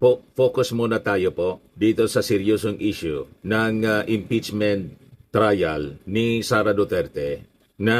po, focus muna tayo po dito sa seryosong issue ng ah, impeachment trial ni Sara Duterte na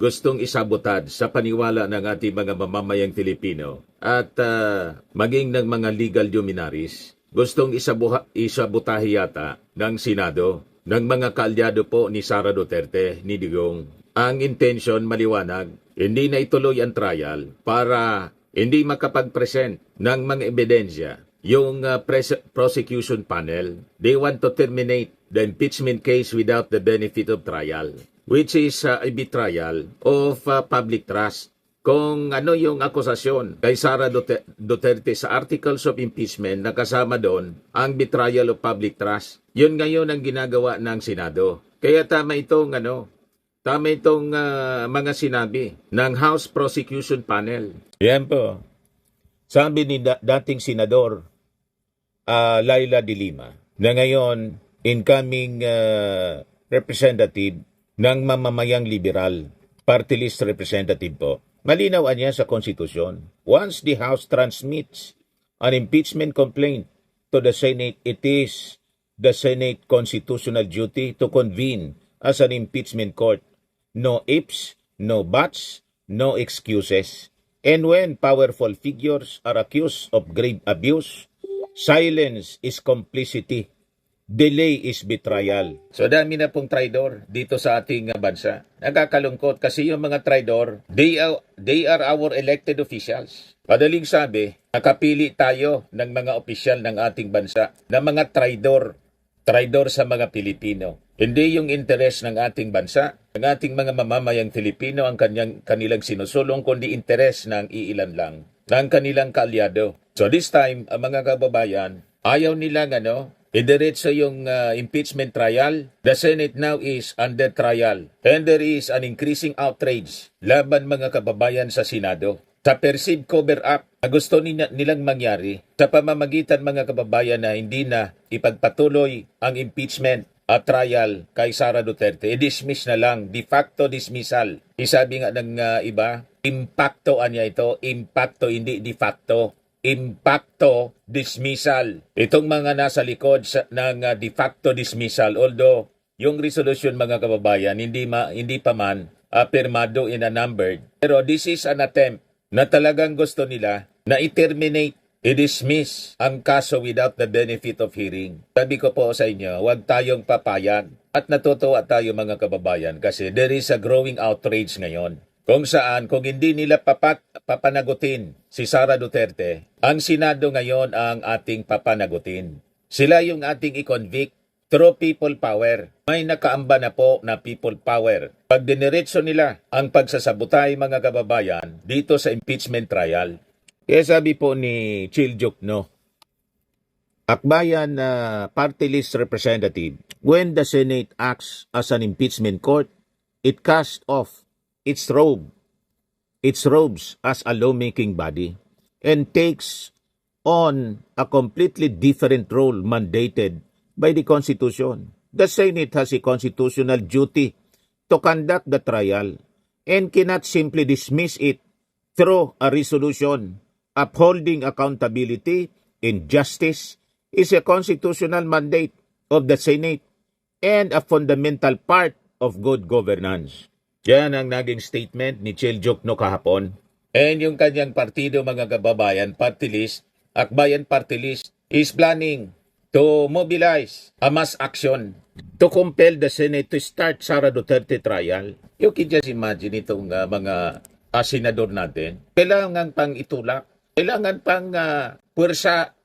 gustong isabotad sa paniwala ng ating mga mamamayang Filipino at ah, maging ng mga legal luminaries. Gustong isabuha, isabotahi yata ng Senado ng mga kaalyado po ni Sara Duterte ni Digong. Ang intention maliwanag, hindi na ituloy ang trial para hindi makapag-present ng mga ebidensya yung uh, pres- prosecution panel. They want to terminate the impeachment case without the benefit of trial, which is uh, a betrayal of uh, public trust. Kung ano yung akusasyon kay Sara Dute- Duterte sa articles of impeachment na kasama doon ang betrayal of public trust. Yun ngayon ang ginagawa ng Senado. Kaya tama itong ano, Tama itong ah, mga sinabi ng House Prosecution Panel. Yan po. Sabi ni da- dating senador ah, Laila de Lima na ngayon incoming ah, representative ng mamamayang liberal, party list representative po. Malinaw niya sa konstitusyon. Once the House transmits an impeachment complaint to the Senate, it is the Senate constitutional duty to convene as an impeachment court. No ifs, no buts, no excuses. And when powerful figures are accused of grave abuse, silence is complicity. Delay is betrayal. So dami na pong traidor dito sa ating uh, bansa. Nakakalungkot kasi yung mga traidor, they are, they are our elected officials. Madaling sabi, nakapili tayo ng mga opisyal ng ating bansa na mga traidor traidor sa mga Pilipino. Hindi yung interes ng ating bansa, ng ating mga mamamayang Filipino ang kanyang, kanilang sinusulong, kundi interes ng iilan lang, ng kanilang kaalyado. So this time, ang mga kababayan, ayaw nilang ano, idiretso yung uh, impeachment trial. The Senate now is under trial. And there is an increasing outrage laban mga kababayan sa Senado sa perceived cover-up na gusto nila, nilang mangyari sa pamamagitan mga kababayan na hindi na ipagpatuloy ang impeachment at trial kay Sara Duterte. I-dismiss na lang, de facto dismissal. Isabi nga ng uh, iba, impacto anya ito, impacto hindi de facto. Impacto dismissal. Itong mga nasa likod sa, ng uh, de facto dismissal, although yung resolution mga kababayan hindi ma, hindi pa man uh, in a numbered. Pero this is an attempt na talagang gusto nila na i-terminate, i-dismiss ang kaso without the benefit of hearing. Sabi ko po sa inyo, huwag tayong papayag at natutuwa tayo mga kababayan kasi there is a growing outrage ngayon. Kung saan, kung hindi nila papat, papanagutin si Sara Duterte, ang Senado ngayon ang ating papanagutin. Sila yung ating i-convict through people power. May nakaamba na po na people power. Pag diniretso nila ang pagsasabutay mga kababayan dito sa impeachment trial. Kaya sabi po ni Chil no, Akbayan na party list representative, when the Senate acts as an impeachment court, it casts off its robe, its robes as a lawmaking body, and takes on a completely different role mandated by the Constitution. The Senate has a constitutional duty to conduct the trial and cannot simply dismiss it through a resolution. Upholding accountability and justice is a constitutional mandate of the Senate and a fundamental part of good governance. Yan ang naging statement ni Chil Jokno kahapon. And yung kanyang partido mga kababayan, party list, Akbayan Party List, is planning to mobilize a mass action to compel the Senate to start Sara Duterte trial. You can just imagine itong uh, mga uh, senador natin. Kailangan pang itulak. Kailangan pang uh, puwersa,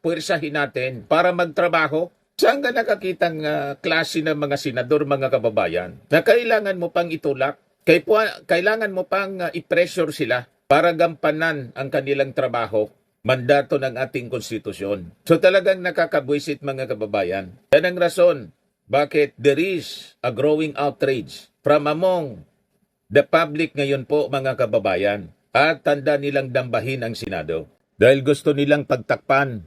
natin para magtrabaho. Saan ka nakakitang uh, klase ng mga senador, mga kababayan, na kailangan mo pang itulak? Kay, kailangan mo pang uh, i-pressure sila para gampanan ang kanilang trabaho mandato ng ating konstitusyon. So talagang nakakabwisit mga kababayan. Yan ang rason bakit there is a growing outrage from among the public ngayon po mga kababayan at tanda nilang dambahin ang Senado. Dahil gusto nilang pagtakpan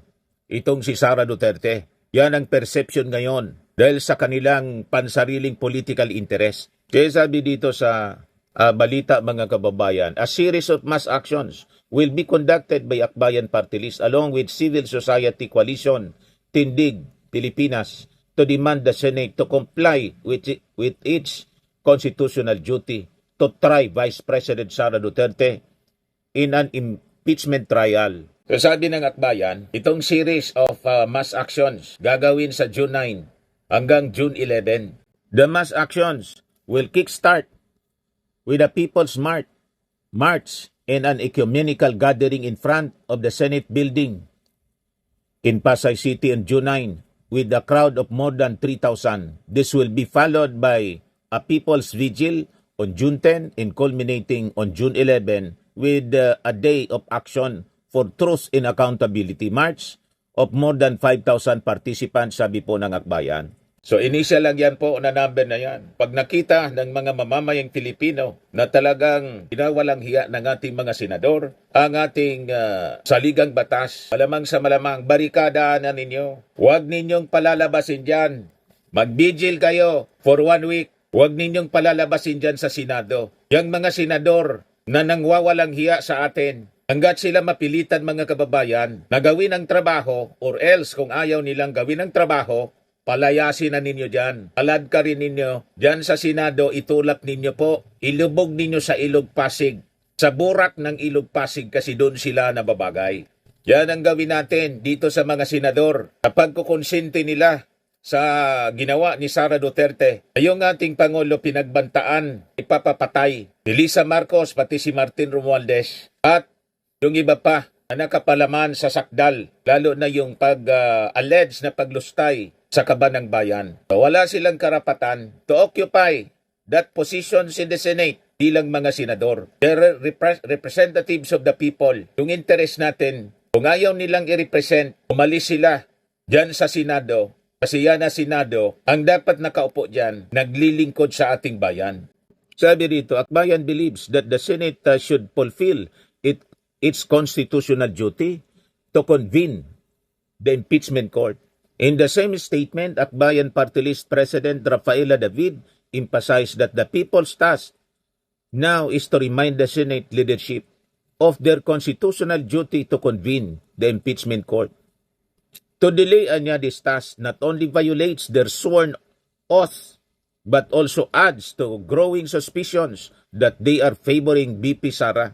itong si Sara Duterte. Yan ang perception ngayon dahil sa kanilang pansariling political interest. Kaya sabi dito sa ah, balita mga kababayan, a series of mass actions will be conducted by Akbayan Party List along with civil society coalition Tindig Pilipinas to demand the Senate to comply with, with its constitutional duty to try Vice President Sara Duterte in an impeachment trial. So sabi ng Akbayan, itong series of uh, mass actions gagawin sa June 9 hanggang June 11. The mass actions will kickstart with a People's March, March and an ecumenical gathering in front of the Senate building in Pasay City on June 9 with a crowd of more than 3,000. This will be followed by a People's Vigil on June 10 and culminating on June 11 with uh, a day of action for truth and accountability march of more than 5,000 participants, sabi po ng Akbayan. So initial lang yan po na number na yan. Pag nakita ng mga mamamayang Pilipino na talagang ginawalang hiya ng ating mga senador, ang ating ah, saligang batas, malamang sa malamang, barikadaan na ninyo. Huwag ninyong palalabasin dyan. Mag-vigil kayo for one week. Huwag ninyong palalabasin dyan sa Senado. Yang mga senador na nangwawalang hiya sa atin, hanggat sila mapilitan mga kababayan na gawin ang trabaho or else kung ayaw nilang gawin ang trabaho, palayasin na ninyo dyan. Alad ka rin ninyo. Dyan sa Senado, itulak ninyo po. Ilubog ninyo sa Ilog Pasig. Sa burak ng Ilog Pasig kasi doon sila nababagay. Yan ang gawin natin dito sa mga senador. Kapag kukonsente nila sa ginawa ni Sara Duterte, yung ating Pangulo pinagbantaan, ipapapatay. Si Lisa Marcos, pati si Martin Romualdez, at yung iba pa na nakapalaman sa sakdal, lalo na yung pag-allege na paglustay sa kaban ng bayan. Wala silang karapatan to occupy that positions in the Senate bilang mga senador. They're repre- representatives of the people. Yung interest natin, kung ayaw nilang i-represent, umalis sila dyan sa Senado. Kasi Senado, ang dapat nakaupo dyan, naglilingkod sa ating bayan. Sabi dito, Akbayan believes that the Senate uh, should fulfill it, its constitutional duty to convene the impeachment court. In the same statement, Akbayan Party List President Rafaela David emphasized that the people's task now is to remind the Senate leadership of their constitutional duty to convene the impeachment court. To delay anya this task not only violates their sworn oath but also adds to growing suspicions that they are favoring BP Sara.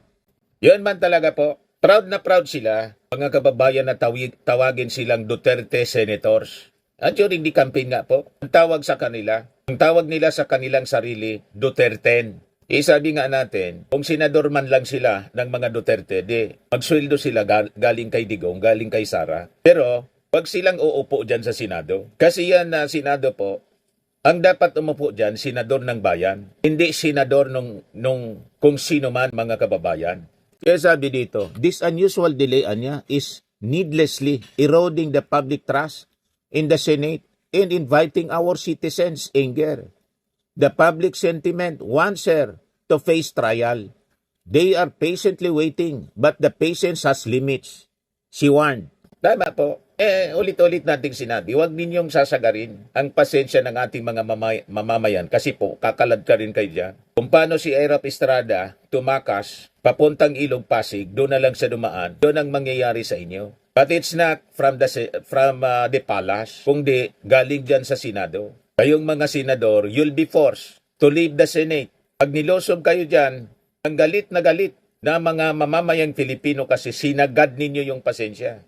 Yan man talaga po. Proud na proud sila, mga kababayan na tawig, tawagin silang Duterte Senators. At during the campaign nga po, ang tawag sa kanila, ang tawag nila sa kanilang sarili, Duterte. Eh, sabi nga natin, kung senador man lang sila ng mga Duterte, di magsweldo sila gal- galing kay Digong, galing kay Sara. Pero, wag silang uupo dyan sa Senado. Kasi yan na Senado po, ang dapat umupo dyan, senador ng bayan. Hindi senador nung, nung kung sino man mga kababayan. Kaya sabi dito, this unusual delay anya is needlessly eroding the public trust in the Senate and inviting our citizens' anger. The public sentiment wants her to face trial. They are patiently waiting, but the patience has limits. She warned. Tama po. Eh, ulit-ulit nating sinabi, huwag ninyong sasagarin ang pasensya ng ating mga mamay- mamamayan kasi po, kakalad ka rin kayo dyan. Kung paano si Erap Estrada tumakas, papuntang Ilog Pasig, doon na lang sa dumaan, doon ang mangyayari sa inyo. But it's not from the, from uh, the palace, kundi galing dyan sa Senado. Kayong mga senador, you'll be forced to leave the Senate. Pag nilosob kayo dyan, ang galit na galit na mga mamamayang Filipino kasi sinagad ninyo yung pasensya.